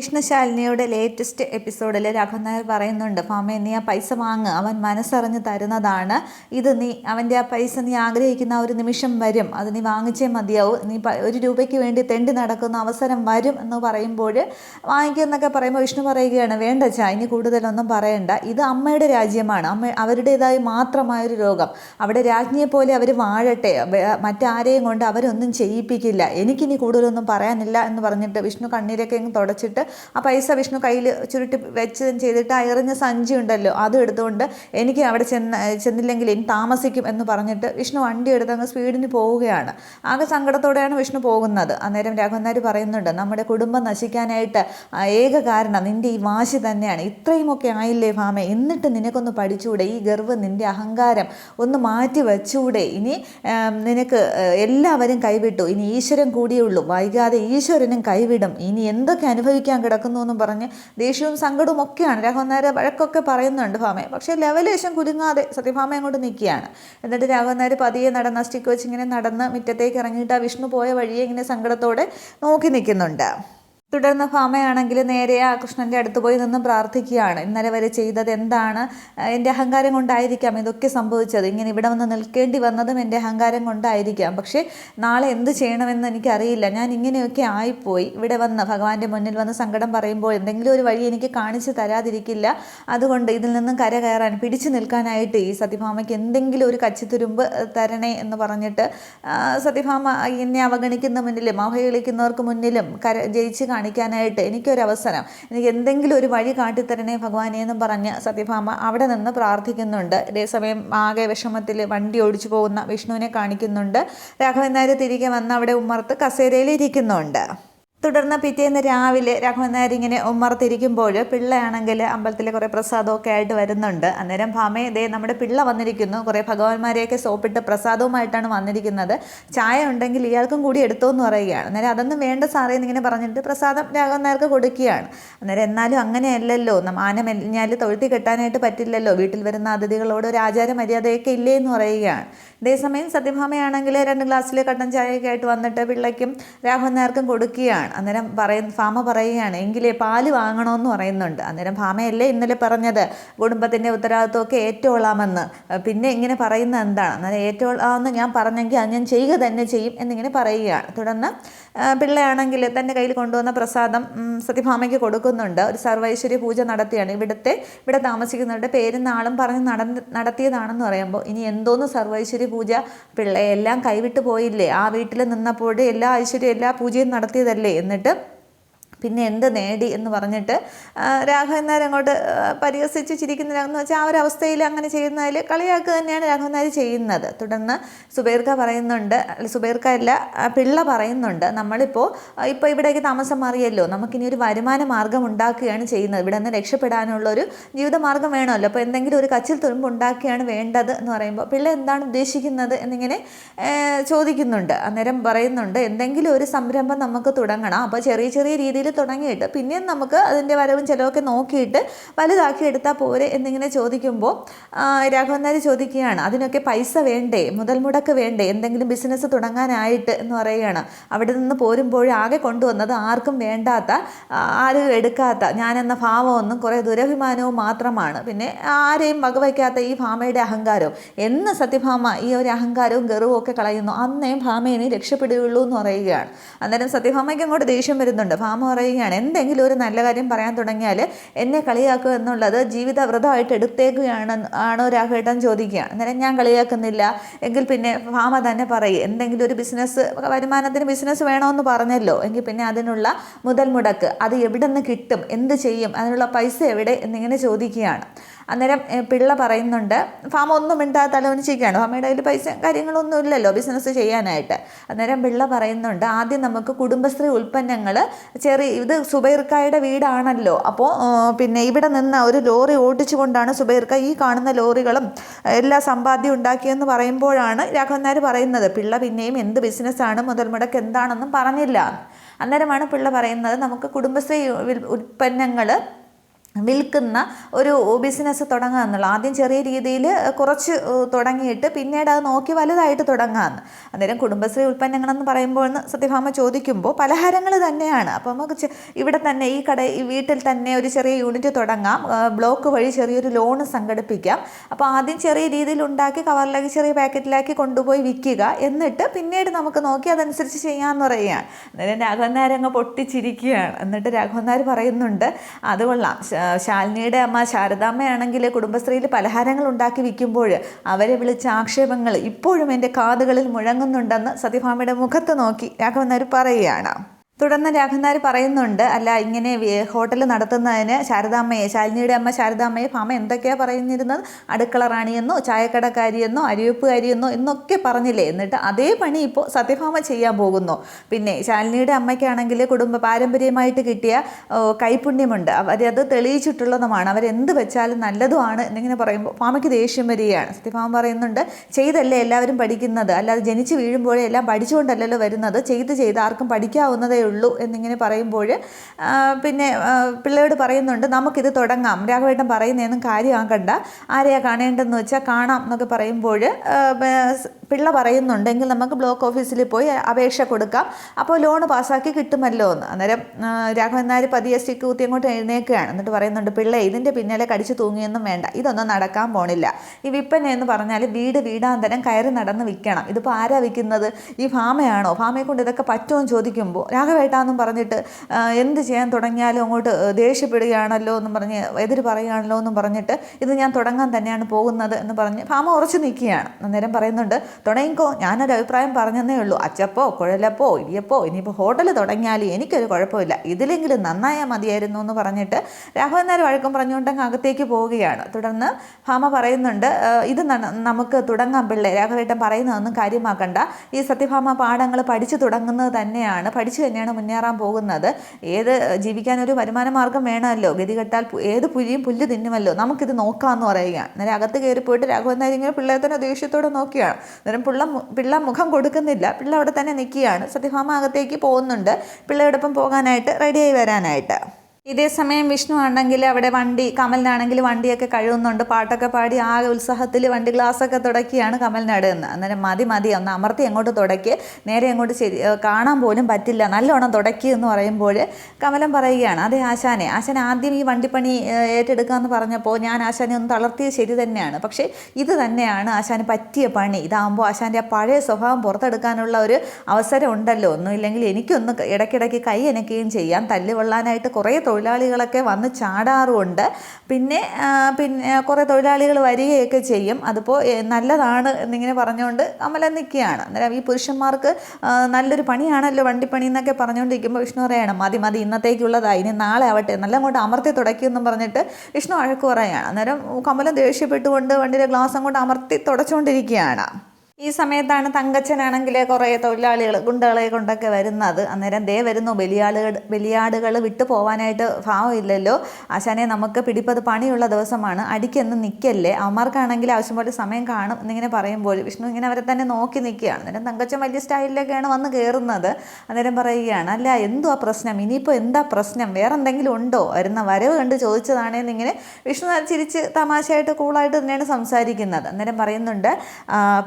വിഷ്ണുശാലിനിയുടെ latest എപ്പിസോഡിൽ രാഘവൻ നായർ പറയുന്നുണ്ട് ഫാമേ നീ ആ പൈസ വാങ്ങ്. അവൻ മനസ്സറിഞ്ഞ് തരുന്നതാണ്. ഇത് നീ അവന്റെ ആ പൈസ നീ ആഗ്രഹിക്കുന്ന ഒരു നിമിഷം വരും. അത് നീ വാങ്ങിച്ചേ മതിയാവും. നീ ഒരു രൂപയ്ക്ക് വേണ്ടി തെണ്ടി നടക്കുന്ന അവസരം വരും എന്ന് പറയുമ്പോൾ വാങ്ങിക്കുമെന്നൊക്കെ പറയുമ്പോൾ വിഷ്ണു പറയുകയാണ് വേണ്ട ചാ ഇനി കൂടുതലൊന്നും പറയണ്ട. ഇത് അമ്മയുടെ രാജ്യമാണ്. അമ്മ അവരുടേതായ മാത്രമായൊരു രോഗം അവിടെ രാജ്ഞിയെ പോലെ അവർ വാഴട്ടെ. മറ്റാരെയും കൊണ്ട് അവരൊന്നും ചെയ്യിപ്പിക്കില്ല. എനിക്കിനി കൂടുതലൊന്നും പറയാനില്ല എന്ന് പറഞ്ഞിട്ട് വിഷ്ണു കണ്ണീരൊക്കെ തുടച്ചിട്ട് ആ പൈസ വിഷ്ണു കയ്യിൽ ചുരുട്ടി വെച്ച് ചെയ്തിട്ട് ആ എറിഞ്ഞ സഞ്ചി ഉണ്ടല്ലോ അത് എടുത്തുകൊണ്ട് എനിക്ക് അവിടെ ചെന്ന് ചെന്നില്ലെങ്കിൽ ഇനി താമസിക്കും എന്ന് പറഞ്ഞിട്ട് വിഷ്ണു വണ്ടി എടുത്ത് അങ്ങ് സ്പീഡിന് പോവുകയാണ്. ആകെ സങ്കടത്തോടെയാണ് വിഷ്ണു പോകുന്നത്. അന്നേരം രാഘവന്നാർ പറയുന്നുണ്ട് നമ്മുടെ കുടുംബം നശിക്കാനായിട്ട് ഏക കാരണം നിന്റെ ഈ വാശി തന്നെയാണ്. ഇത്രയുമൊക്കെ ആയില്ലേ ഭാമ? എന്നിട്ട് നിനക്കൊന്ന് പഠിച്ചുകൂടെ ഈ ഗർവ് നിന്റെ അഹങ്കാരം ഒന്ന് മാറ്റി വെച്ചുകൂടെ ഇനി നിനക്ക് എല്ലാവരും കൈവിട്ടു. ഇനി ഈശ്വരൻ കൂടിയേ ഉള്ളൂ. വൈകാതെ ഈശ്വരനും കൈവിടും. ഇനി എന്തൊക്കെ അനുഭവിക്കാൻ കിടക്കുന്നു എന്നും പറഞ്ഞ് ദേഷ്യവും സങ്കടവും ഒക്കെയാണ്. രാഘവൻ നായർ വഴക്കൊക്കെ പറയുന്നുണ്ട് ഭാമയെ. പക്ഷേ ലെവലേശം കുലുങ്ങാതെ സത്യഭാമ അങ്ങോട്ട് നിൽക്കുകയാണ്. എന്നിട്ട് രാഘവൻ നായർ പതിയെ നടന്ന സ്റ്റിക്ക് വെച്ച് ഇങ്ങനെ നടന്ന് മുറ്റത്തേക്ക് ഇറങ്ങിയിട്ട് ആ വിഷ്ണു പോയ വഴിയെ ഇങ്ങനെ സങ്കടത്തോടെ നോക്കി നിൽക്കുന്നുണ്ട്. തുടർന്ന് ഭാമയാണെങ്കിൽ നേരെ ആ കൃഷ്ണന്റെ അടുത്ത് പോയി നിന്ന് പ്രാർത്ഥിക്കുകയാണ്. ഇന്നലെ വരെ ചെയ്തത് എന്താണ്? എന്റെ അഹങ്കാരം കൊണ്ടായിരിക്കാം ഇതൊക്കെ സംഭവിച്ചത്. ഇങ്ങനെ ഇവിടെ വന്ന് നിൽക്കേണ്ടി വന്നതും എന്റെ അഹങ്കാരം കൊണ്ടായിരിക്കാം. പക്ഷേ നാളെ എന്ത് ചെയ്യണമെന്ന് എനിക്കറിയില്ല. ഞാൻ ഇങ്ങനെയൊക്കെ ആയിപ്പോയി. ഇവിടെ വന്ന് ഭഗവാന്റെ മുന്നിൽ വന്ന് സങ്കടം പറയുമ്പോൾ എന്തെങ്കിലും ഒരു വഴി എനിക്ക് കാണിച്ചു തരാതിരിക്കില്ല. അതുകൊണ്ട് ഇതിൽ നിന്നും കര കയറാൻ പിടിച്ചു നിൽക്കാനായിട്ട് ഈ സത്യഭാമയ്ക്ക് എന്തെങ്കിലും ഒരു കച്ചിത്തുരുമ്പ് തരണേ എന്ന് പറഞ്ഞിട്ട് സത്യഭാമ എന്നെ അവഗണിക്കുന്ന മുന്നിലും അവഹേളിക്കുന്നവർക്ക് മുന്നിലും കര ജയിച്ച് കാണിക്കാനായിട്ട് എനിക്കൊരവസരം. എനിക്ക് എന്തെങ്കിലും ഒരു വഴി കാട്ടിത്തരണേ ഭഗവാനെ എന്ന് പറഞ്ഞ് സത്യഭാമ അവിടെ നിന്ന് പ്രാർത്ഥിക്കുന്നുണ്ട്. അതേസമയം ആകെ വിഷമത്തിൽ വണ്ടി ഓടിച്ചു പോകുന്ന വിഷ്ണുവിനെ കാണിക്കുന്നുണ്ട്. രാഘവൻ നായർ തിരികെ വന്ന് അവിടെ ഉമ്മർത്ത് കസേരയിൽ ഇരിക്കുന്നുണ്ട്. തുടർന്ന് പിറ്റേന്ന് രാവിലെ രാഘവൻ നായർ ഇങ്ങനെ ഉമ്മർത്തിരിക്കുമ്പോൾ പിള്ളയാണെങ്കിൽ അമ്പലത്തിലെ കുറേ പ്രസാദമൊക്കെ ആയിട്ട് വരുന്നുണ്ട്. അന്നേരം ഭാമേ ദേ നമ്മുടെ പിള്ള വന്നിരിക്കുന്നു. കുറേ ഭഗവാന്മാരെയൊക്കെ സോപ്പിട്ട് പ്രസാദവുമായിട്ടാണ് വന്നിരിക്കുന്നത്. ചായ ഉണ്ടെങ്കിൽ ഇയാൾക്കും കൂടി എടുത്തോ എന്ന് പറയുകയാണ്. അന്നേരം അതൊന്നും വേണ്ട സാറേ എന്നിങ്ങനെ പറഞ്ഞിട്ട് പ്രസാദം രാഘവൻ നായർക്ക് കൊടുക്കുകയാണ്. അന്നേരം എന്നാലും അങ്ങനെയല്ലല്ലോ. ആന മെലിഞ്ഞാൽ തൊഴുത്തി കെട്ടാനായിട്ട് പറ്റില്ലല്ലോ. വീട്ടിൽ വരുന്ന അതിഥികളോട് ഒരു ആചാര മര്യാദയൊക്കെ ഇല്ലേ എന്ന് പറയുകയാണ്. അതേസമയം സത്യഭാമയാണെങ്കിൽ രണ്ട് ഗ്ലാസ്സിൽ കട്ടൻ ചായയൊക്കെ ആയിട്ട് വന്നിട്ട് പിള്ളയ്ക്കും രാഘവൻ നായർക്കും കൊടുക്കുകയാണ്. അന്നേരം പറയുന്ന ഭാമ പറയുകയാണ് എങ്കിലേ പാൽ വാങ്ങണമെന്ന് പറയുന്നുണ്ട്. അന്നേരം ഭാമയല്ലേ ഇന്നലെ പറഞ്ഞത് കുടുംബത്തിന്റെ ഉത്തരവാദിത്വമൊക്കെ ഏറ്റോളാമെന്ന്. പിന്നെ ഇങ്ങനെ പറയുന്നത് എന്താണ്? അന്നേരം ഏറ്റോളാമെന്ന് ഞാൻ പറഞ്ഞെങ്കിൽ അത് ഞാൻ ചെയ്യുക തന്നെ ചെയ്യും എന്നിങ്ങനെ പറയുകയാണ്. തുടർന്ന് പിള്ളയാണെങ്കിൽ തന്റെ കയ്യിൽ കൊണ്ടുവന്ന പ്രസാദം സത്യഭാമയ്ക്ക് കൊടുക്കുന്നുണ്ട്. ഒരു സർവൈശ്വര്യ പൂജ നടത്തിയാണ്. ഇവിടുത്തെ ഇവിടെ താമസിക്കുന്നവരുടെ പേരും നാളും പറഞ്ഞ് നടന്ന് നടത്തിയതാണെന്ന് പറയുമ്പോൾ ഇനി എന്തോന്ന് സർവൈശ്വര്യ പൂജ? പിള്ളയെല്ലാം കൈവിട്ട് പോയില്ലേ? ആ വീട്ടിൽ നിന്നപ്പോൾ എല്ലാ ഐശ്വര്യം എല്ലാ പൂജയും നടത്തിയതല്ലേ? എന്നിട്ട് പിന്നെ എന്ത് നേടി എന്ന് പറഞ്ഞിട്ട് രാഘവൻ നായർ അങ്ങോട്ട് പരിഹസിച്ച് ചിരിക്കുന്ന എന്ന് വെച്ചാൽ ആ ഒരു അവസ്ഥയിൽ അങ്ങനെ ചെയ്യുന്നതിൽ കളിയാക്കുക തന്നെയാണ് രാഘവൻ നായർ ചെയ്യുന്നത്. തുടർന്ന് സുബൈർക്ക പറയുന്നുണ്ട് സുബേർക്ക അല്ല പിള്ള പറയുന്നുണ്ട് നമ്മളിപ്പോൾ ഇപ്പോൾ ഇവിടേക്ക് താമസം മാറിയല്ലോ നമുക്കിനി ഒരു വരുമാന മാർഗം ഉണ്ടാക്കുകയാണ് ചെയ്യുന്നത്. ഇവിടെ നിന്ന് രക്ഷപ്പെടാനുള്ള ഒരു ജീവിത മാർഗം വേണമല്ലോ. അപ്പോൾ എന്തെങ്കിലും ഒരു കച്ചിൽ തുരുമ്പ് ഉണ്ടാക്കുകയാണ് വേണ്ടത് എന്ന് പറയുമ്പോൾ പിള്ള എന്താണ് ഉദ്ദേശിക്കുന്നത് എന്നിങ്ങനെ ചോദിക്കുന്നുണ്ട്. അന്നേരം പറയുന്നുണ്ട് എന്തെങ്കിലും ഒരു സംരംഭം നമുക്ക് തുടങ്ങണം. അപ്പോൾ ചെറിയ ചെറിയ രീതിയിൽ തുടങ്ങിയിട്ട്. പിന്നെയും നമുക്ക് അതിന്റെ വരവും ചിലവൊക്കെ നോക്കിയിട്ട് വലുതാക്കി എടുത്താൽ പോരെ എന്നിങ്ങനെ ചോദിക്കുമ്പോൾ രാഘവൻ ചോദിക്കുകയാണ് അതിനൊക്കെ പൈസ വേണ്ടേ? മുതൽ മുടക്ക് വേണ്ടേ? എന്തെങ്കിലും ബിസിനസ് തുടങ്ങാനായിട്ട്? എന്ന് പറയുകയാണ്. അവിടെ നിന്ന് പോരുമ്പോഴാകെ കൊണ്ടുവന്നത് ആർക്കും വേണ്ടാത്ത ആരും എടുക്കാത്ത ഞാനെന്ന ഭാവമൊന്നും കുറേ ദുരഭിമാനവും മാത്രമാണ്. പിന്നെ ആരെയും വകവയ്ക്കാത്ത ഈ ഭാമയുടെ അഹങ്കാരവും. എന്ന് സത്യഭാമ ഈ ഒരു അഹങ്കാരവും ഗർവും ഒക്കെ കളയുന്നു. അന്നേ ഭാമയെ നീ രക്ഷപ്പെടുകയുള്ളൂ എന്ന് പറയുകയാണ്. അന്നേരം സത്യഭാമയ്ക്ക് അങ്ങോട്ട് ദേഷ്യം വരുന്നുണ്ട്. ഭാമ പറയുകയാണ്. എന്തെങ്കിലും ഒരു നല്ല കാര്യം പറയാൻ തുടങ്ങിയാൽ എന്നെ കളിയാക്കുക എന്നുള്ളത് ജീവിത വ്രതമായിട്ട് എടുത്തേക്കുകയാണ് ആണോ രാഘവേട്ടൻ ചോദിക്കുകയാണ്. അന്നേരം ഞാൻ കളിയാക്കുന്നില്ല. എങ്കിൽ പിന്നെ ഭാമ തന്നെ പറയും എന്തെങ്കിലും ഒരു ബിസിനസ് വരുമാനത്തിന് ബിസിനസ് വേണമെന്ന് പറഞ്ഞല്ലോ. എങ്കിൽ പിന്നെ അതിനുള്ള മുതൽ മുടക്ക്. അത് എവിടെ നിന്ന് കിട്ടും? എന്ത് ചെയ്യും? അതിനുള്ള പൈസ എവിടെ? എന്നിങ്ങനെ ചോദിക്കുകയാണ്. അന്നേരം പിള്ള പറയുന്നുണ്ട് ഫാം ഒന്നും മിണ്ടാതെ തലവനിച്ചിരിക്കുകയാണ് ഫാമയുടെ കയ്യിൽ പൈസ കാര്യങ്ങളൊന്നും ഇല്ലല്ലോ ബിസിനസ് ചെയ്യാനായിട്ട്. അന്നേരം പിള്ള പറയുന്നുണ്ട് ആദ്യം നമുക്ക് കുടുംബശ്രീ ഉൽപ്പന്നങ്ങൾ ചെറിയ ഇത് സുബൈർക്കായുടെ വീടാണല്ലോ. അപ്പോൾ പിന്നെ ഇവിടെ നിന്ന് ഒരു ലോറി ഓടിച്ചുകൊണ്ടാണ് സുബൈർക്ക ഈ കാണുന്ന ലോറികളും എല്ലാ സമ്പാദ്യം ഉണ്ടാക്കിയെന്ന് പറയുമ്പോഴാണ് രാഘവൻ നായർ പറയുന്നത്. പിള്ള പിന്നെയും എന്ത് ബിസിനസ്സാണ് മുതൽ മുടക്ക് എന്താണെന്നും പറഞ്ഞില്ല. അന്നേരമാണ് പിള്ള പറയുന്നത് നമുക്ക് കുടുംബശ്രീ ഉൽപ്പന്നങ്ങൾ വിൽക്കുന്ന ഒരു ബിസിനസ് തുടങ്ങുക എന്നുള്ള. ആദ്യം ചെറിയ രീതിയിൽ കുറച്ച് തുടങ്ങിയിട്ട് പിന്നീട് അത് നോക്കി വലുതായിട്ട് തുടങ്ങാമെന്ന് അന്നേരം കുടുംബശ്രീ ഉൽപ്പന്നങ്ങളെന്ന് പറയുമ്പോൾ സത്യഭാമ ചോദിക്കുമ്പോൾ പലഹാരങ്ങൾ തന്നെയാണ്. അപ്പോൾ നമുക്ക് ഇവിടെ തന്നെ ഈ കട ഈ വീട്ടിൽ തന്നെ ഒരു ചെറിയ യൂണിറ്റ് തുടങ്ങാം. ബ്ലോക്ക് വഴി ചെറിയൊരു ലോൺ സംഘടിപ്പിക്കാം. അപ്പോൾ ആദ്യം ചെറിയ രീതിയിൽ ഉണ്ടാക്കി കവറിലാക്കി ചെറിയ പാക്കറ്റിലാക്കി കൊണ്ടുപോയി വിൽക്കുക. എന്നിട്ട് പിന്നീട് നമുക്ക് നോക്കി അതനുസരിച്ച് ചെയ്യാമെന്ന് പറയുകയാണ്. അന്നേരം രാഘവൻ നാരങ്ങ പൊട്ടിച്ചിരിക്കുകയാണ്. എന്നിട്ട് രാഘവൻ പറയുന്നുണ്ട് അത് കൊള്ളാം. ശാലിനിയുടെ അമ്മ ശാരദാമ്മയാണെങ്കിൽ കുടുംബശ്രീയിൽ പലഹാരങ്ങൾ ഉണ്ടാക്കി വിൽക്കുമ്പോൾ അവരെ വിളിച്ച ആക്ഷേപങ്ങൾ ഇപ്പോഴും എന്റെ കാതുകളിൽ മുഴങ്ങുന്നുണ്ടെന്ന് സത്യഭാമയുടെ മുഖത്ത് നോക്കി രാഘവൻ നായർ പറയുകയാണ്. തുടർന്ന് രാഘവനാർ പറയുന്നുണ്ട് അല്ല ഇങ്ങനെ ഹോട്ടൽ നടത്തുന്നതിന് ശാരദാമ്മയെ ശാലിനിയുടെ അമ്മ ശാരദാമ്മയെ ഭാമ എന്തൊക്കെയാണ് പറയുന്നിരുന്നത്? അടുക്കള റാണിയെന്നോ ചായക്കടക്കാരിയെന്നോ അരിവെപ്പുകാരിയെന്നോ എന്നൊക്കെ പറഞ്ഞില്ലേ? എന്നിട്ട് അതേ പണി ഇപ്പോൾ സത്യഭാമ ചെയ്യാൻ പോകുന്നു. പിന്നെ ശാലിനിയുടെ അമ്മയ്ക്കാണെങ്കിൽ കുടുംബ പാരമ്പര്യമായിട്ട് കിട്ടിയ കൈപുണ്യമുണ്ട്. അവരത് തെളിയിച്ചിട്ടുള്ളതുമാണ്. അവരെന്ത് വെച്ചാലും നല്ലതുമാണ് എന്നിങ്ങനെ പറയുമ്പോൾ ഭാമയ്ക്ക് ദേഷ്യം വരികയാണ്. സത്യഭാമ പറയുന്നുണ്ട് ചെയ്തല്ലേ എല്ലാവരും പഠിക്കുന്നത്? അല്ലാതെ ജനിച്ച് വീഴുമ്പോഴേ എല്ലാം പഠിച്ചുകൊണ്ടല്ലല്ലോ വരുന്നത്? ചെയ്ത് ചെയ്ത് ആർക്കും പഠിക്കാവുന്നതേ ഉള്ളൂ എന്നിങ്ങനെ പറയുമ്പോൾ പിന്നെ പിള്ളേരോട് പറയുന്നുണ്ട് നമുക്കിത് തുടങ്ങാം. രാഘവേട്ടൻ പറയുന്നതൊന്നും കാര്യമാക്കണ്ട ആരെയാണ് കാണേണ്ടതെന്ന് വെച്ചാൽ കാണാം എന്നൊക്കെ പറയുമ്പോൾ പിള്ള പറയുന്നുണ്ടെങ്കിൽ നമുക്ക് ബ്ലോക്ക് ഓഫീസിൽ പോയി അപേക്ഷ കൊടുക്കാം. അപ്പോൾ ലോൺ പാസ്സാക്കി കിട്ടുമല്ലോ എന്ന്. അന്നേരം രാഘവൻ നായർ പതിയെ സ്റ്റിക്ക് കുത്തി അങ്ങോട്ട് എഴുന്നേക്കുകയാണ്. എന്നിട്ട് പറയുന്നുണ്ട് പിള്ള ഇതിന്റെ പിന്നാലെ കടിച്ചു തൂങ്ങിയൊന്നും വേണ്ട. ഇതൊന്നും നടക്കാൻ പോണില്ല. ഈ വിൽപ്പന എന്ന് പറഞ്ഞാൽ വീട് വീടാന്തരം കയറി നടന്ന് വിൽക്കണം. ഇതിപ്പോൾ ആരാ വിൽക്കുന്നത്? ഈ ഫാമയാണോ? ഫാമയെ കൊണ്ട് ഇതൊക്കെ പറ്റുമോ ചോദിക്കുമ്പോൾ ചോദിക്കുമ്പോൾ രാഘവേട്ടാന്നും പറഞ്ഞിട്ട് എന്ത് ചെയ്യാൻ തുടങ്ങിയാലും അങ്ങോട്ട് ദേഷ്യപ്പെടുകയാണല്ലോ എന്നും പറഞ്ഞ് എതിര് പറയുകയാണല്ലോ എന്നും പറഞ്ഞിട്ട് ഇത് ഞാൻ തുടങ്ങാൻ തന്നെയാണ് പോകുന്നത് എന്ന് പറഞ്ഞ് ഫാമ ഉറച്ചു നിൽക്കുകയാണ്. അന്നേരം പറയുന്നുണ്ട് തുടങ്ങിക്കോ ഞാനൊരു അഭിപ്രായം പറഞ്ഞതേ ഉള്ളൂ. അച്ചപ്പോ കുഴലപ്പോ ഇടിയപ്പോ ഇനിയിപ്പോൾ ഹോട്ടൽ തുടങ്ങിയാൽ എനിക്കൊരു കുഴപ്പമില്ല. ഇതിലെങ്കിലും നന്നായാൽ മതിയായിരുന്നു എന്ന് പറഞ്ഞിട്ട് രാഘവൻ നേരം വഴക്കം പറഞ്ഞുകൊണ്ടങ്ങ് അകത്തേക്ക് പോവുകയാണ്. തുടർന്ന് ഭാമ പറയുന്നുണ്ട് ഇത് നമുക്ക് തുടങ്ങാൻ പിള്ളേ. രാഘവേട്ടൻ പറയുന്നതൊന്നും കാര്യമാക്കണ്ട. ഈ സത്യഭാമ പാഠങ്ങൾ പഠിച്ചു തുടങ്ങുന്നത് തന്നെയാണ് പഠിച്ചു തന്നെയാണ് മുന്നേറാൻ പോകുന്നത്. ഏത് ജീവിക്കാൻ ഒരു വരുമാന മാർഗം വേണമല്ലോ ഗതികെട്ടാൽ ഏത് പുലിയും പുല്ല് തിന്നുമല്ലോ. നമുക്കിത് നോക്കാമെന്ന് പറയുക നേരെ അകത്ത് കയറി പോയിട്ട് രാഘവൻ നായർ ഇങ്ങനെ പിള്ളേരെ തന്നെ ദേഷ്യത്തോടെ നോക്കിയാണ് അന്നേരം പിള്ള പിള്ള മുഖം കൊടുക്കുന്നില്ല. പിള്ള അവിടെ തന്നെ നിൽക്കുകയാണ്. സത്യഭാമ അകത്തേക്ക് പോകുന്നുണ്ട്. പിള്ളയോടൊപ്പം പോകാനായിട്ട് റെഡിയായി വരാനായിട്ട്. ഇതേ സമയം വിഷ്ണു ആണെങ്കിൽ അവിടെ വണ്ടി കമലിനാണെങ്കിൽ വണ്ടിയൊക്കെ കഴുകുന്നുണ്ട്. പാട്ടൊക്കെ പാടി ആകെ ഉത്സാഹത്തിൽ വണ്ടി ഗ്ലാസ്സൊക്കെ തുടക്കിയാണ് കമൽ എന്ന് അന്നേരം മതി മതി ഒന്ന് അമർത്തി അങ്ങോട്ട് തുടക്കി. നേരെ അങ്ങോട്ട് ശരി കാണാൻ പോലും പറ്റില്ല. നല്ലോണം തുടക്കി എന്ന് പറയുമ്പോൾ കമലം പറയുകയാണ് അതേ ആശാനെ ആശാൻ ആദ്യം ഈ വണ്ടിപ്പണി ഏറ്റെടുക്കുക എന്ന് പറഞ്ഞപ്പോൾ ഞാൻ ആശാനെ ഒന്ന് തളർത്തിയത് ശരി തന്നെയാണ്. പക്ഷേ ഇത് തന്നെയാണ് ആശാന് പറ്റിയ പണി. ഇതാകുമ്പോൾ ആശാന്റെ ആ പഴയ സ്വഭാവം പുറത്തെടുക്കാനുള്ള ഒരു അവസരം ഉണ്ടല്ലോ. ഒന്നുമില്ലെങ്കിൽ എനിക്കൊന്ന് ഇടയ്ക്കിടയ്ക്ക് കൈ അനക്കുകയും ചെയ്യാം. തല്ലുകൊള്ളാനായിട്ട് കുറേ തൊഴിലാളികളൊക്കെ വന്ന് ചാടാറുമുണ്ട്. പിന്നെ പിന്നെ കുറേ തൊഴിലാളികൾ വരികയൊക്കെ ചെയ്യും. അതിപ്പോൾ നല്ലതാണ് എന്നിങ്ങനെ പറഞ്ഞുകൊണ്ട് അമല നിൽക്കുകയാണ്. അന്നേരം ഈ പുരുഷന്മാർക്ക് നല്ലൊരു പണിയാണല്ലോ വണ്ടിപ്പണി എന്നൊക്കെ പറഞ്ഞുകൊണ്ടിരിക്കുമ്പോൾ വിഷ്ണു പറയണം മതി മതി ഇന്നത്തേക്കുള്ളതായി ഇനി നാളെ ആവട്ടെ. നല്ല അങ്ങോട്ട് അമർത്തി തുടക്കിയെന്നും പറഞ്ഞിട്ട് വിഷ്ണു അഴക്ക് പറയുകയാണ്. അന്നേരം കമലം ദേഷ്യപ്പെട്ടുകൊണ്ട് വണ്ടിയുടെ ഗ്ലാസ് അങ്ങോട്ട് അമർത്തി തുടച്ചുകൊണ്ടിരിക്കുകയാണ്. ഈ സമയത്താണ് തങ്കച്ചനാണെങ്കിൽ കുറേ തൊഴിലാളികൾ ഗുണ്ടകളെ കൊണ്ടൊക്കെ വരുന്നത്. അന്നേരം ദേ വരുന്നു ബലിയാളുകൾ ബലിയാടുകൾ വിട്ടു പോകാനായിട്ട് ഭാവമില്ലല്ലോ ആശാനെ നമുക്ക് പിടിപ്പത് പണിയുള്ള ദിവസമാണ്. അടിക്കൊന്ന് നിൽക്കല്ലേ അവന്മാർക്കാണെങ്കിൽ ആവശ്യം പോലെ സമയം കാണും എന്നിങ്ങനെ പറയുമ്പോൾ വിഷ്ണു ഇങ്ങനെ അവരെ തന്നെ നോക്കി നിൽക്കുകയാണ്. അന്നേരം തങ്കച്ചൻ വലിയ സ്റ്റൈലിലൊക്കെയാണ് വന്ന് കയറുന്നത്. അന്നേരം പറയുകയാണ് അല്ല എന്തുവാ പ്രശ്നം? ഇനിയിപ്പോൾ എന്താ പ്രശ്നം? വേറെ എന്തെങ്കിലും ഉണ്ടോ? വരുന്ന വരവ് കണ്ട് ചോദിച്ചതാണെന്നിങ്ങനെ വിഷ്ണു ചിരിച്ച് തമാശയായിട്ട് കൂളായിട്ട് തന്നെയാണ് സംസാരിക്കുന്നത്. അന്നേരം പറയുന്നുണ്ട്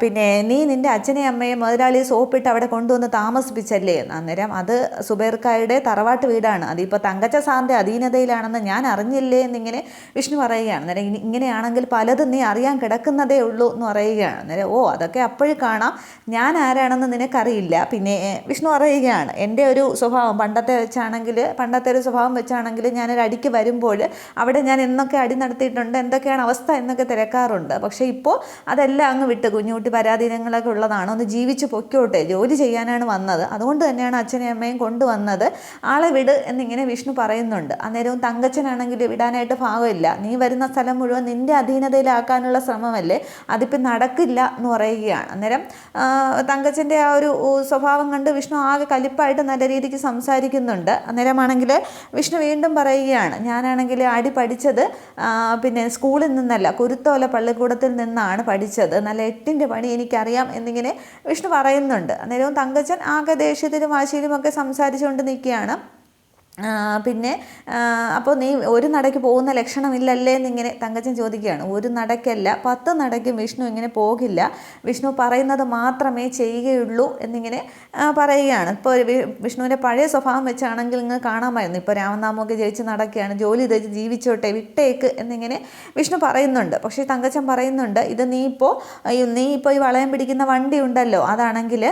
പിന്നെ നീ നിന്റെ അച്ഛനെയും അമ്മയും മുതലാളി സോപ്പിട്ട് അവിടെ കൊണ്ടുവന്ന് താമസിപ്പിച്ചല്ലേ? അന്നേരം അത് സുബേർക്കായുടെ തറവാട്ട് വീടാണ്. അതിപ്പോൾ തങ്കച്ച സാറിന്റെ അധീനതയിലാണെന്ന് ഞാൻ അറിഞ്ഞില്ലേ എന്നിങ്ങനെ വിഷ്ണു പറയുകയാണ്. അന്നേരം ഇങ്ങനെയാണെങ്കിൽ പലതും നീ അറിയാൻ കിടക്കുന്നതേ ഉള്ളൂ എന്ന് പറയുകയാണ്. അന്നേരം ഓ അതൊക്കെ അപ്പോഴും കാണാം. ഞാൻ ആരാണെന്ന് നിനക്കറിയില്ല. പിന്നെ വിഷ്ണു പറയുകയാണ് എന്റെ ഒരു സ്വഭാവം പണ്ടത്തെ വെച്ചാണെങ്കിൽ പണ്ടത്തെ ഒരു സ്വഭാവം വെച്ചാണെങ്കിൽ ഞാനൊരു അടിക്ക് വരുമ്പോൾ അവിടെ ഞാൻ എന്നൊക്കെ അടി നടത്തിയിട്ടുണ്ട് എന്തൊക്കെയാണ് അവസ്ഥ എന്നൊക്കെ തിരക്കാറുണ്ട്. പക്ഷേ ഇപ്പോൾ അതെല്ലാം അങ്ങ് വിട്ട് കുഞ്ഞുകുട്ടി പരാതി സാഹചര്യങ്ങളൊക്കെ ഉള്ളതാണ്. ഒന്ന് ജീവിച്ച് പൊയ്ക്കോട്ടെ. ജോലി ചെയ്യാനാണ് വന്നത്. അതുകൊണ്ട് തന്നെയാണ് അച്ഛനെയും അമ്മയും കൊണ്ടുവന്നത്. ആളെ വിട് എന്നിങ്ങനെ വിഷ്ണു പറയുന്നുണ്ട്. അന്നേരവും തങ്കച്ചനാണെങ്കിൽ വിടാനായിട്ട് ഭാവമില്ല നീ വരുന്ന സ്ഥലം മുഴുവൻ നിന്റെ അധീനതയിലാക്കാനുള്ള ശ്രമമല്ലേ? അതിപ്പം നടക്കില്ല എന്ന് പറയുകയാണ്. അന്നേരം തങ്കച്ചന്റെ ആ ഒരു സ്വഭാവം കണ്ട് വിഷ്ണു ആകെ കലിപ്പായിട്ട് നല്ല രീതിക്ക് സംസാരിക്കുന്നുണ്ട്. അന്നേരമാണെങ്കിൽ വിഷ്ണു വീണ്ടും പറയുകയാണ്. ഞാനാണെങ്കിൽ അടി പഠിച്ചത് പിന്നെ സ്കൂളിൽ നിന്നല്ല കുരുത്തോല പള്ളിക്കൂടത്തിൽ നിന്നാണ് പഠിച്ചത്. നല്ല എട്ടിന്റെ പണി എനിക്ക് അറിയാം എന്നിങ്ങനെ വിഷ്ണു പറയുന്നുണ്ട്. അന്നേരവും തങ്കച്ചൻ ആകെ ദേഷ്യത്തിലും വാശിയിലും ഒക്കെ സംസാരിച്ചുകൊണ്ട് നിൽക്കുകയാണ്. പിന്നെ അപ്പോൾ നീ ഒരു നടയ്ക്ക് പോകുന്ന ലക്ഷണമില്ലല്ലേ എന്നിങ്ങനെ തങ്കച്ചൻ ചോദിക്കുകയാണ്. ഒരു നടക്കല്ല പത്ത് നടയ്ക്കും വിഷ്ണു ഇങ്ങനെ പോകില്ല. വിഷ്ണു പറയുന്നത് മാത്രമേ ചെയ്യുകയുള്ളൂ എന്നിങ്ങനെ പറയുകയാണ്. ഇപ്പോൾ വിഷ്ണുവിന്റെ പഴയ സ്വഭാവം വെച്ചാണെങ്കിൽ നിങ്ങൾ കാണാമായിരുന്നു. ഇപ്പോൾ രാമനാമൊക്കെ ജയിച്ച് നടക്കുകയാണ് ജോലി ചെയ്ത് ജീവിച്ചോട്ടെ വിട്ടേക്ക് എന്നിങ്ങനെ വിഷ്ണു പറയുന്നുണ്ട്. പക്ഷേ തങ്കച്ചൻ പറയുന്നുണ്ട് ഇത് നീ ഇപ്പോൾ നീ ഇപ്പോൾ ഈ വളയം പിടിക്കുന്ന വണ്ടി ഉണ്ടല്ലോ അതാണെങ്കിൽ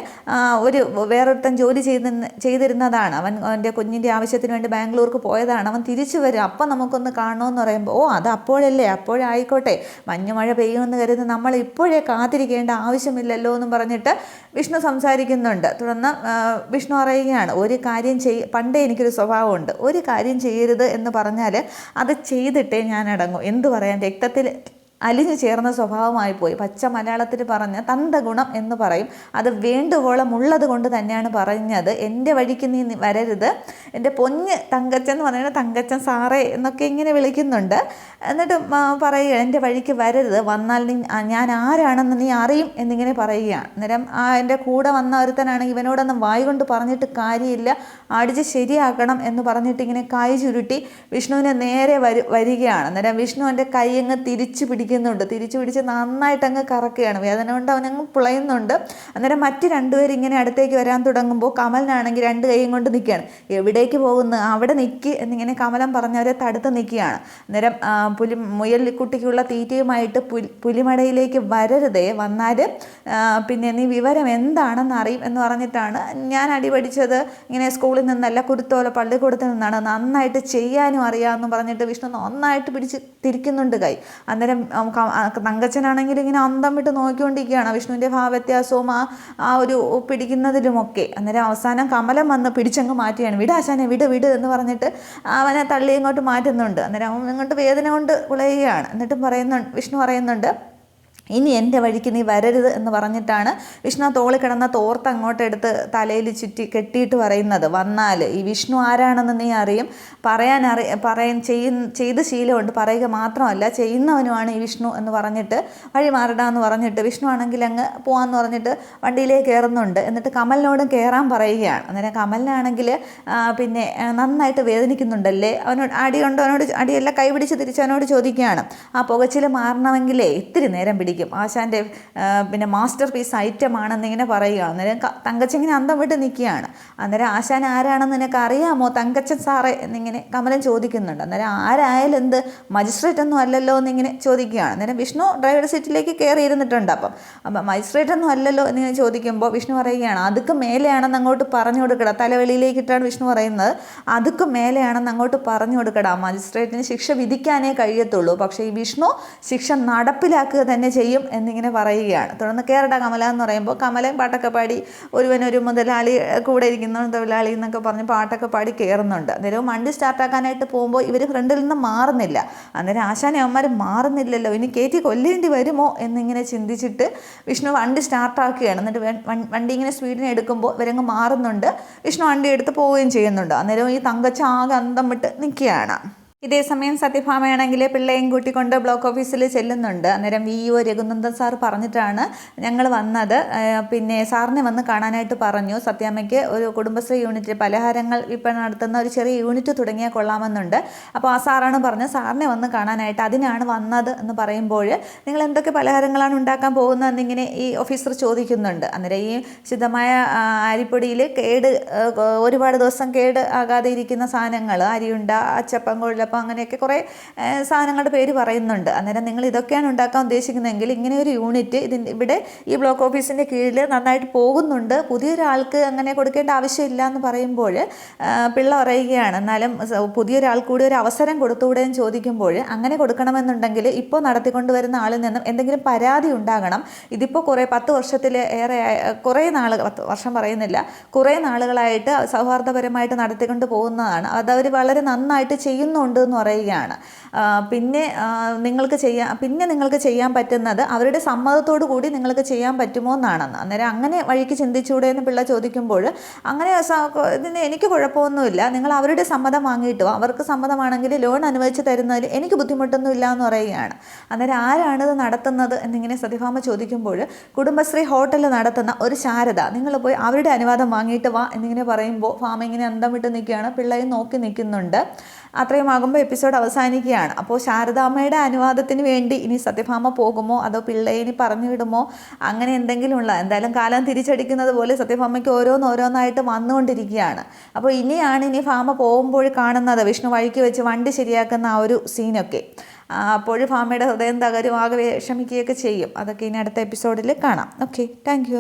ഒരു വേറൊരുത്തൻ ജോലി ചെയ്ത് ചെയ്തിരുന്നതാണ്. അവൻ അവന്റെ കുഞ്ഞിന്റെ ആവശ്യത്തിന് വേണ്ടി ബാംഗ്ലൂർക്ക് പോയതാണ്. അവൻ തിരിച്ചു വരും. അപ്പം നമുക്കൊന്ന് കാണണമെന്ന് പറയുമ്പോൾ ഓ അത് അപ്പോഴല്ലേ അപ്പോഴായിക്കോട്ടെ. മഞ്ഞുമഴ പെയ്യുമെന്ന് കരുതി നമ്മൾ ഇപ്പോഴേ കാത്തിരിക്കേണ്ട ആവശ്യമില്ലല്ലോ എന്നും പറഞ്ഞിട്ട് വിഷ്ണു സംസാരിക്കുന്നുണ്ട്. തുടർന്ന് വിഷ്ണു പറയുകയാണ് ഒരു കാര്യം ചെയ് പണ്ടേ എനിക്കൊരു സ്വഭാവമുണ്ട്. ഒരു കാര്യം ചെയ്യരുത് എന്ന് പറഞ്ഞാൽ അത് ചെയ്തിട്ടേ ഞാൻ അടങ്ങും എന്ത് പറയാൻ? രക്തത്തിൽ അലിഞ്ഞു ചേർന്ന സ്വഭാവമായി പോയി. പച്ച മലയാളത്തിൽ പറഞ്ഞ തന്തഗുണം എന്ന് പറയും. അത് വേണ്ടുവോളം ഉള്ളത് കൊണ്ട് തന്നെയാണ് പറഞ്ഞത്. എന്റെ വഴിക്ക് നീ വരരുത്. എന്റെ പൊഞ്ഞ് തങ്കച്ചൻ എന്ന് പറയുന്നത് തങ്കച്ചൻ സാറേ എന്നൊക്കെ ഇങ്ങനെ വിളിക്കുന്നുണ്ട്. എന്നിട്ട് പറയുക എന്റെ വഴിക്ക് വരരുത്. വന്നാൽ നീ ഞാൻ ആരാണെന്ന് നീ അറിയും എന്നിങ്ങനെ പറയുകയാണ് അന്നേരം ആ എന്റെ കൂടെ വന്ന ഒരുത്തനാണെങ്കിൽ ഇവനോടൊന്നും വായി കൊണ്ട് പറഞ്ഞിട്ട് കാര്യമില്ല. അടിച്ച് ശരിയാക്കണം എന്ന് പറഞ്ഞിട്ട് ഇങ്ങനെ കൈ ചുരുട്ടി വിഷ്ണുവിനെ നേരെ വരു വരികയാണ്. അന്നേരം വിഷ്ണു എന്റെ കൈ അങ്ങ് തിരിച്ചു പിടിക്കുന്നുണ്ട് തിരിച്ചു പിടിച്ച് നന്നായിട്ട് അങ്ങ് കറക്കുകയാണ്. വേദന കൊണ്ട് അവനങ്ങ് പുളയുന്നുണ്ട്. അന്നേരം മറ്റ് രണ്ടുപേരും ഇങ്ങനെ അടുത്തേക്ക് വരാൻ തുടങ്ങുമ്പോൾ കമലിനാണെങ്കിൽ രണ്ട് കൈയും കൊണ്ട് നിൽക്കുകയാണ്. എവിടേക്ക് പോകുന്നു? അവിടെ നിൽക്ക് എന്നിങ്ങനെ കമലം പറഞ്ഞവരെ തടുത്ത് നിൽക്കുകയാണ്. അന്നേരം പുലി മുയൽക്കുട്ടിക്കുള്ള തീറ്റയുമായിട്ട് പുലി പുലിമടയിലേക്ക് വരരുതേ. വന്നാൽ പിന്നെ നീ വിവരം എന്താണെന്ന് അറിയും എന്ന് പറഞ്ഞിട്ടാണ് ഞാൻ അടിപടിച്ചത് ഇങ്ങനെ സ്കൂളിൽ നിന്നല്ല കുരുത്തോല പള്ളിക്കൂടത്തിൽ നിന്നാണ്. നന്നായിട്ട് ചെയ്യാനും അറിയാമെന്ന് പറഞ്ഞിട്ട് വിഷ്ണു നന്നായിട്ട് പിടിച്ച് തിരിക്കുന്നുണ്ട് കൈ. അന്നേരം തങ്കച്ചനാണെങ്കിൽ ഇങ്ങനെ അന്തം വിട്ട് നോക്കിക്കൊണ്ടിരിക്കുകയാണ്. വിഷ്ണുവിന്റെ ഭാവവ്യത്യാസവും ആ ആ ഒരു പിടിക്കുന്നതിലുമൊക്കെ. അന്നേരം അവസാനം കമലം വന്ന് പിടിച്ചങ്ങ് മാറ്റിയാണ് വിട് ആശാനെ വിട് വിട് എന്ന് പറഞ്ഞിട്ട് അവനെ തള്ളി ഇങ്ങോട്ട് മാറ്റുന്നുണ്ട്. അന്നേരം അവൻ ഇങ്ങോട്ട് വേദന കൊണ്ട് കുളയുകയാണ് എന്നിട്ടും പറയുന്നുണ്ട് വിഷ്ണു പറയുന്നുണ്ട് ഇനി എന്റെ വഴിക്ക് നീ വരരുത് എന്ന് പറഞ്ഞിട്ടാണ് വിഷ്ണു തോളി കിടന്ന തോർത്ത് അങ്ങോട്ട് എടുത്ത് തലയിൽ ചുറ്റി കെട്ടിയിട്ട് പറയുന്നത്. വന്നാൽ ഈ വിഷ്ണു ആരാണെന്ന് നീ അറിയും. പറയാൻ അറി പറയാൻ ചെയ്യുന്ന ചെയ്ത് ശീലമുണ്ട്. പറയുക മാത്രമല്ല ചെയ്യുന്നവനുമാണ് ഈ വിഷ്ണു എന്ന് പറഞ്ഞിട്ട് വഴി മാറിടാന്ന് പറഞ്ഞിട്ട് വിഷ്ണു ആണെങ്കിൽ അങ്ങ് പോകാമെന്ന് പറഞ്ഞിട്ട് വണ്ടിയിലേക്ക് കയറുന്നുണ്ട്. എന്നിട്ട് കമലിനോടും കയറാൻ പറയുകയാണ്. അന്നേരം കമലിനാണെങ്കിൽ പിന്നെ നന്നായിട്ട് വേദനിക്കുന്നുണ്ടല്ലേ? അവനോട് അടിയുണ്ടോ? അവനോട് അടിയെല്ലാം കൈപിടിച്ച് തിരിച്ച് അവനോട് ചോദിക്കുകയാണ്. ആ പുകച്ചിൽ മാറണമെങ്കിലേ ഇത്തിരി നേരം ആശാന്റെ പിന്നെ മാസ്റ്റർ പീസ് ഐറ്റം ആണെന്ന് ഇങ്ങനെ പറയുക. അന്നേരം ഇങ്ങനെ അന്തം വിട്ട് നിൽക്കുകയാണ്. അന്നേരം ആശാൻ ആരാണെന്ന് നിനക്ക് അറിയാമോ? തങ്കച്ചൻ സാറേ എന്നിങ്ങനെ കമലൻ ചോദിക്കുന്നുണ്ട്. അന്നേരം ആരായാലും എന്ത് മജിസ്ട്രേറ്റ് ഒന്നും അല്ലല്ലോ എന്നിങ്ങനെ ചോദിക്കുകയാണ്. അന്നേരം വിഷ്ണു ഡ്രൈവർ സീറ്റിലേക്ക് കയറി ഇരുന്നിട്ടുണ്ട് അപ്പം. അപ്പം മജിസ്ട്രേറ്റ് ഒന്നും അല്ലല്ലോ എന്നിങ്ങനെ ചോദിക്കുമ്പോൾ വിഷ്ണു പറയുകയാണ് അതുക്ക് മേലെയാണെന്ന് അങ്ങോട്ട് പറഞ്ഞു കൊടുക്കട. തലവെളിയിലേക്കിട്ടാണ് വിഷ്ണു പറയുന്നത്. അതുക്ക് മേലെയാണെന്ന് അങ്ങോട്ട് പറഞ്ഞു കൊടുക്കട. മജിസ്ട്രേറ്റിന് ശിക്ഷ വിധിക്കാനേ കഴിയത്തുള്ളൂ. പക്ഷേ ഈ വിഷ്ണു ശിക്ഷ നടപ്പിലാക്കുക തന്നെ ചെയ്യും എന്നിങ്ങനെ പറയുകയാണ്. തുടർന്ന് കേരട കമല എന്ന് പറയുമ്പോൾ കമലയും പാട്ടൊക്കെ പാടി ഒരുവനൊരു മുതലാളി കൂടെ ഇരിക്കുന്ന തൊഴിലാളി എന്നൊക്കെ പറഞ്ഞ് പാട്ടൊക്കെ പാടി കയറുന്നുണ്ട്. അന്നേരവും വണ്ടി സ്റ്റാർട്ടാക്കാനായിട്ട് പോകുമ്പോൾ ഇവർ ഫ്രണ്ടിൽ നിന്ന് മാറുന്നില്ല. അന്നേരം ആശാനെ അവന്മാർ മാറുന്നില്ലല്ലോ ഇനി കയറ്റി കൊല്ലേണ്ടി വരുമോ എന്നിങ്ങനെ ചിന്തിച്ചിട്ട് വിഷ്ണു വണ്ടി സ്റ്റാർട്ടാക്കുകയാണ്. എന്നിട്ട് വണ്ടി ഇങ്ങനെ സ്പീഡിന് എടുക്കുമ്പോൾ ഇവരങ്ങ് മാറുന്നുണ്ട്. വിഷ്ണു വണ്ടി എടുത്ത് പോവുകയും ചെയ്യുന്നുണ്ട്. അന്നേരം ഈ തങ്കച്ച ആകെ അന്തം വിട്ട് നിൽക്കുകയാണ്. ഇതേ സമയം സത്യഭാമയാണെങ്കിൽ പിള്ളേയും കൂട്ടിക്കൊണ്ട് ബ്ലോക്ക് ഓഫീസിൽ ചെല്ലുന്നുണ്ട്. അന്നേരം വി ഒ രഘുനന്ദൻ സാർ പറഞ്ഞിട്ടാണ് ഞങ്ങൾ വന്നത്. പിന്നെ സാറിനെ വന്ന് കാണാനായിട്ട് പറഞ്ഞു. സത്യാമ്മയ്ക്ക് ഒരു കുടുംബശ്രീ യൂണിറ്റ് പലഹാരങ്ങൾ വിൽപ്പന നടത്തുന്ന ഒരു ചെറിയ യൂണിറ്റ് തുടങ്ങിയാൽ കൊള്ളാമെന്നുണ്ട്. അപ്പോൾ ആ സാറാണ് പറഞ്ഞത് സാറിനെ വന്ന് കാണാനായിട്ട് അതിനാണ് വന്നത് എന്ന് പറയുമ്പോൾ നിങ്ങൾ എന്തൊക്കെ പലഹാരങ്ങളാണ് ഉണ്ടാക്കാൻ പോകുന്നതെന്നിങ്ങനെ ഈ ഓഫീസർ ചോദിക്കുന്നുണ്ട്. അന്നേരം ഈ ശുദ്ധമായ അരിപ്പൊടിയിൽ കേട് ഒരുപാട് ദിവസം കേട് ആകാതെ ഇരിക്കുന്ന സാധനങ്ങൾ അരിയുണ്ട അച്ചപ്പം കൊഴലപ്പം അങ്ങനെയൊക്കെ കുറേ സാധനങ്ങളുടെ പേര് പറയുന്നുണ്ട്. അന്നേരം നിങ്ങൾ ഇതൊക്കെയാണ് ഉണ്ടാക്കാൻ ഉദ്ദേശിക്കുന്നതെങ്കിൽ ഇങ്ങനെ ഒരു യൂണിറ്റ് ഇതിന്റെ ഇവിടെ ഈ ബ്ലോക്ക് ഓഫീസിന്റെ കീഴിൽ നന്നായിട്ട് പോകുന്നുണ്ട്. പുതിയൊരാൾക്ക് അങ്ങനെ കൊടുക്കേണ്ട ആവശ്യമില്ല എന്ന് പറയുമ്പോൾ പിള്ള പറയുകയാണ്. എന്നാലും പുതിയൊരാൾ കൂടി ഒരു അവസരം കൊടുത്തുകൂടെ ചോദിക്കുമ്പോൾ അങ്ങനെ കൊടുക്കണമെന്നുണ്ടെങ്കിൽ ഇപ്പോൾ നടത്തിക്കൊണ്ട് വരുന്ന ആളിൽ നിന്നും എന്തെങ്കിലും പരാതി ഉണ്ടാകണം. ഇതിപ്പോൾ കുറേ പത്ത് വർഷത്തിൽ ഏറെ കുറേ നാൾ പത്ത് വർഷം പറയുന്നില്ല കുറേ നാളുകളായിട്ട് സൗഹാർദ്ദപരമായിട്ട് നടത്തിക്കൊണ്ട് പോകുന്നതാണ്. അതവർ വളരെ നന്നായിട്ട് ചെയ്യുന്നുണ്ട് എന്ന് പറയുകയാണ്. പിന്നെ നിങ്ങൾക്ക് ചെയ്യാൻ പിന്നെ നിങ്ങൾക്ക് ചെയ്യാൻ പറ്റുന്നത് അവരുടെ സമ്മതത്തോടു കൂടി നിങ്ങൾക്ക് ചെയ്യാൻ പറ്റുമോ എന്നാണെന്ന്. അന്നേരം അങ്ങനെ വഴിക്ക് ചിന്തിച്ചൂടെ എന്ന് പിള്ള ചോദിക്കുമ്പോൾ അങ്ങനെ ഇതിന് എനിക്ക് കുഴപ്പമൊന്നുമില്ല. നിങ്ങൾ അവരുടെ സമ്മതം വാങ്ങിയിട്ട് അവർക്ക് സമ്മതമാണെങ്കിൽ ലോൺ അനുവദിച്ച് തരുന്നതിൽ എനിക്ക് ബുദ്ധിമുട്ടൊന്നുമില്ല എന്ന് പറയുകയാണ്. അന്നേരം ആരാണിത് നടത്തുന്നത് എന്നിങ്ങനെ സത്യഭാമ ചോദിക്കുമ്പോൾ കുടുംബശ്രീ ഹോട്ടൽ നടത്തുന്ന ഒരു ശാരദ. നിങ്ങൾ പോയി അവരുടെ അനുവാദം വാങ്ങിയിട്ട് വാ എന്നിങ്ങനെ പറയുമ്പോൾ ഫാമിങ്ങനെ അന്തം വിട്ട് നിൽക്കുകയാണ്. പിള്ളയും നോക്കി നിൽക്കുന്നുണ്ട്. അത്രയും ആകുമ്പോൾ എപ്പിസോഡ് അവസാനിക്കുകയാണ്. അപ്പോൾ ശാരദാമ്മയുടെ അനുവാദത്തിന് വേണ്ടി ഇനി സത്യഭാമ പോകുമോ? അതോ പിള്ളയെ ഇനി പറഞ്ഞു വിടുമോ? അങ്ങനെ എന്തെങ്കിലും ഉള്ള എന്തായാലും കാലം തിരിച്ചടിക്കുന്നത് പോലെ സത്യഭാമയ്ക്ക് ഓരോന്ന് ഓരോന്നായിട്ട് വന്നുകൊണ്ടിരിക്കുകയാണ്. അപ്പോൾ ഇനിയാണ് ഇനി ഫാമ പോകുമ്പോൾ കാണുന്നത്. വിഷ്ണു വഴിക്ക് വെച്ച് വണ്ടി ശരിയാക്കുന്ന ആ ഒരു സീനൊക്കെ അപ്പോൾ ഫാമയുടെ ഹൃദയം തകരും ആകെ വിഷമിക്കുകയൊക്കെ ചെയ്യും. അതൊക്കെ ഇനി അടുത്ത എപ്പിസോഡിൽ കാണാം. Okay thank